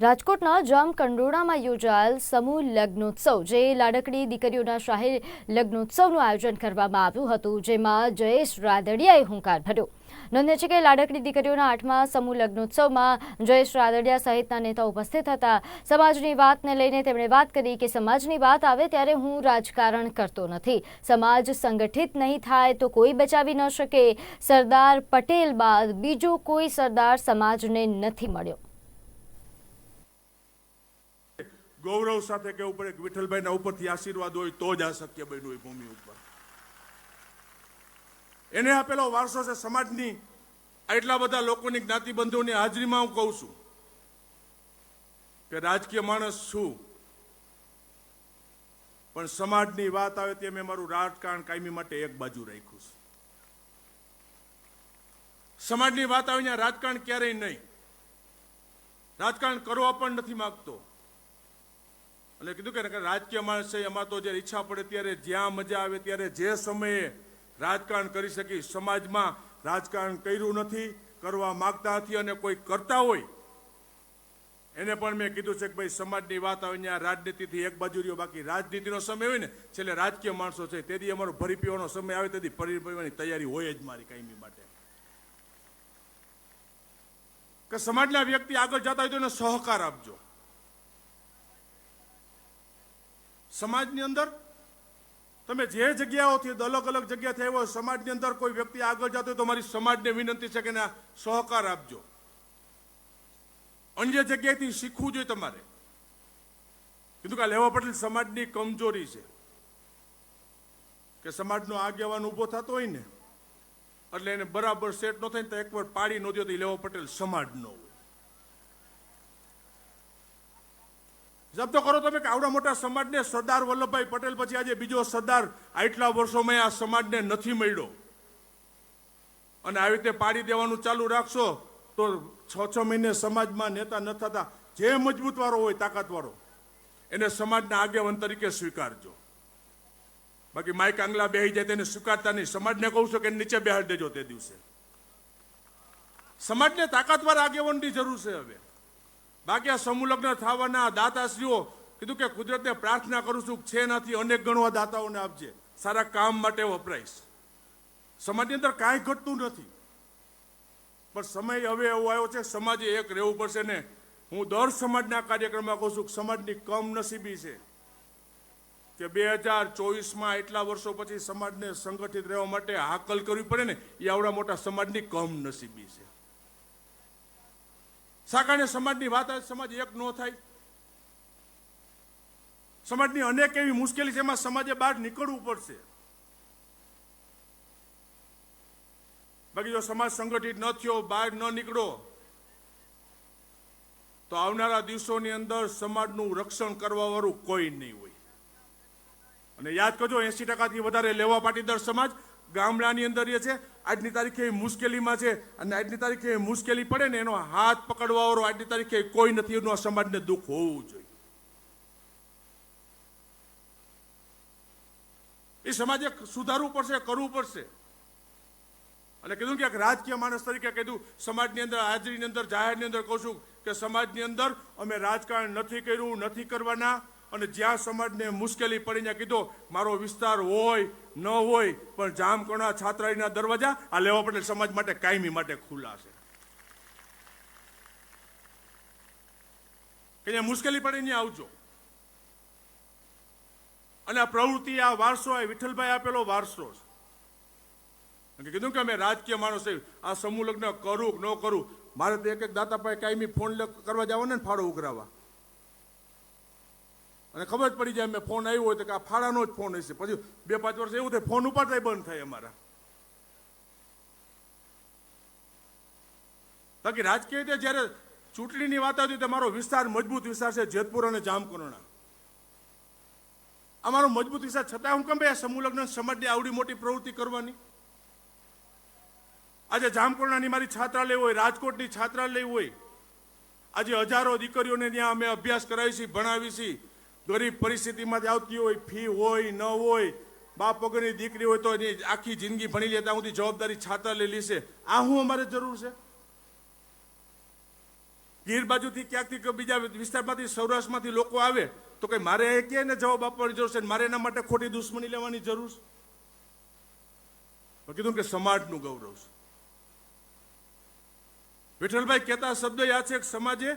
રાજકોટના જામકંડોળામાં યોજાયેલ સમૂહ લગ્નોત્સવ, જે લાડકડી દીકરીઓના શાહી લગ્નોત્સવનું આયોજન કરવામાં આવ્યું હતું, જેમાં જયેશ રાદડિયાએ હુંકાર ભર્યો. નોંધ્ય છે કે લાડકડી દીકરીઓના આઠમા સમૂહ લગ્નોત્સવમાં જયેશ રાદડિયા સહિતના નેતા ઉપસ્થિત હતા. સમાજની વાતને લઈને તેમણે વાત કરી કે સમાજની વાત આવે ત્યારે હું રાજકારણ કરતો નથી. સમાજ સંગઠિત નહીં થાય તો કોઈ બચાવી ન શકે. સરદાર પટેલ બાદ બીજો કોઈ સરદાર સમાજને નથી મળ્યો. ગૌરવ સાથે કહેવું પડે કે વિઠ્ઠલભાઈના ઉપરથી આશીર્વાદ હોય તો જ આ શક્ય બન્યું હોય ભૂમિ ઉપર. એને આપેલો વારસો છે સમાજની. એટલા બધા લોકોની જ્ઞાતિબંધુઓની હાજરીમાં હું કહું છું કે રાજકીય માણસ છું. પણ સમાજની વાત આવે તે મેં મારું રાજકારણ કાયમી માટે એક બાજુ રાખ્યું છે. સમાજની વાત આવે ત્યાં રાજકારણ ક્યારેય નહીં. રાજકારણ કરવા પણ નથી માંગતો. એટલે કીધું કે રાજકીય માણસ છે, એમાં તો જ્યારે ઈચ્છા પડે ત્યારે જ્યાં મજા આવે ત્યારે જે સમયે રાજકારણ કરી શકી, સમાજમાં રાજકારણ કર્યું નથી, કરવા માગતા નથી અને કોઈ કરતા હોય, એને પણ મેં કીધું છે કે ભાઈ સમાજની વાત આવે ત્યાં રાજનીતિથી એક બાજુ રહ્યો, બાકી રાજનીતિનો સમય હોય ને, છેલ્લે રાજકીય માણસો છે, તેથી અમારો ભરી પીવાનો સમય આવે, તેથી ભરી પીવાની તૈયારી હોય જ મારી કાયમી માટે. કે સમાજના વ્યક્તિ આગળ જતા હોય તો એને સહકાર આપજો. સમાજની અંદર તમે જે જગ્યાઓથી અલગ અલગ જગ્યાથી આવ્યો સમાજની અંદર કોઈ વ્યક્તિ આગળ જતો તો મારી સમાજને વિનંતી છે કે ના સહકાર આપજો. અન્ય જગ્યાએથી શીખવું જોઈએ તમારે. કીધું કે આ લેવા પટેલ સમાજની કમજોરી છે. કે સમાજનો આગેવાન ઊભો થતો હોય ને, એટલે એને બરાબર સેટ ન થાય ને તો એકવાર પાડી ન દો તો લેવા પટેલ સમાજનો હોય. જબ્તો કરો તમે આવડા મોટા સમાજને સરદાર વલ્લભભાઈ પટેલ પછી આજે બીજો સરદાર આટલા વર્ષોમાં આ સમાજને નથી મળ્યો. અને આવી રીતે પાડી દેવાનું ચાલુ રાખશો તો છ છ મહિને સમાજમાં નેતા ન થતા, જે મજબૂત વાળો હોય, તાકાતવાળો, એને સમાજના આગેવાન તરીકે સ્વીકારજો. બાકી માઇક આંગલા બેહી જાય તેને સ્વીકારતા નહીં. સમાજને કહું છું કે નીચે બેહાડી દેજો તે દિવસે. સમાજને તાકાતવાર આગેવાનની જરૂર છે હવે. બાકી આ સમૂહ લગ્ન થવાના દાતાશ્રીઓ કીધું કે કુદરતને પ્રાર્થના કરું છું છે નથી અનેક ગણવા દાતાઓને આપજે. સારા કામ માટે વપરાઈશ. સમાજની અંદર કાંઈ ઘટતું નથી. પણ સમય હવે એવો આવ્યો છે સમાજે એક રહેવું પડશે ને હું દર સમાજના કાર્યક્રમમાં કહું છું સમાજની કમનસીબી છે. કે બે હજાર ચોવીસમાં એટલા વર્ષો પછી સમાજને સંગઠિત રહેવા માટે હાકલ કરવી પડે ને, એ આવડા મોટા સમાજની કમનસીબી છે. સાકારણે સમાજની વાત આવે, સમાજ એક ન થાય. સમાજની અનેક એવી મુશ્કેલી છે, એમાં સમાજે બહાર નીકળવું પડશે. બાકી જો સમાજ સંગઠિત ન થયો, બહાર ન નીકળો, તો આવનારા દિવસોની અંદર સમાજનું રક્ષણ કરવા વાળું કોઈ નહીં હોય. અને યાદ કરજો એસી ટકાથી વધારે લેવા પાટીદાર સમાજ ગામડાની અંદર એ છે, આજની તારીખે એ મુશ્કેલીમાં છે અને આજની તારીખે એ મુશ્કેલી પડે ને એનો હાથ પકડવા વાળો આજની તારીખે કોઈ નથી, એનું આ સમાજને દુઃખ હોવું જોઈએ. એ સમાજે સુધારવું પડશે, કરવું પડશે. અને કીધું કે રાજકીય માણસ તરીકે કીધું સમાજની અંદર, હાજરીની અંદર, જાહેરની અંદર કહું છું કે સમાજની અંદર અમે રાજકારણ નથી કર્યું, નથી કરવાના અને જ્યાં સમાજને મુશ્કેલી પડીને કીધો, મારો વિસ્તાર હોય ન હોય, પણ જામકણા છાત્રાળીના દરવાજા આ લેવા પટેલ સમાજ માટે કાયમી માટે ખુલ્લા છે. કે મુશ્કેલી પડે ત્યાં આવજો. અને આ પ્રવૃત્તિ, આ વારસો એ વિઠ્ઠલભાઈ આપેલો વારસો છે. કીધું કે અમે રાજકીય માણસ આ સમૂહ લગ્ન કરું ન કરું, મારે તો એક એક દાતા પાસે કાયમી ફોન કરવા જવાનો ને ફાળો ઉઘરાવા અને ખબર પડી જાય મેં ફોન આવ્યો હોય તો કે આ ફાળાનો જ ફોન હશે. પછી બે પાંચ વર્ષ એવું થાય, ફોન ઉપાડતા બંધ થાય અમારા. બાકી રાજકીય રીતે જ્યારે ચૂંટણીની વાત આવતી તો મારો વિસ્તાર મજબૂત વિસ્તાર છે, જેતપુર અને જામકુરણા અમારો મજબૂત વિસ્તાર છતાં હું કેમ ભાઈ આ સમૂહ લગ્ન સમાજની આવડી મોટી પ્રવૃત્તિ કરવાની? આજે જામકુરણાની મારી છાત્રાલય હોય, રાજકોટની છાત્રાલય હોય, આજે હજારો દીકરીઓને ત્યાં અમે અભ્યાસ કરાવી છીએ, ભણાવી છીએ. ગરીબ પરિસ્થિતિમાંથી આવતી હોય, ફી હોય, ન હોય, બાપ વગરની દીકરી હોય તો એની આખી જિંદગી ભણી લે ત્યાં સુધી જવાબદારી છાતા લેલી છે આ હું અમારે જરૂર છે? ગીર બાજુથી ક્યાંકથી બીજા વિસ્તારમાંથી, સૌરાષ્ટ્રમાંથી લોકો આવે, તો કઈ મારે એ કે જવાબ આપવાની જરૂર છે મારે એના માટે ખોટી દુશ્મની લેવાની જરૂર છે? કીધું કે સમાજનું ગૌરવ છે. વિઠ્ઠલભાઈ કહેતા શબ્દ યાદ છે સમાજે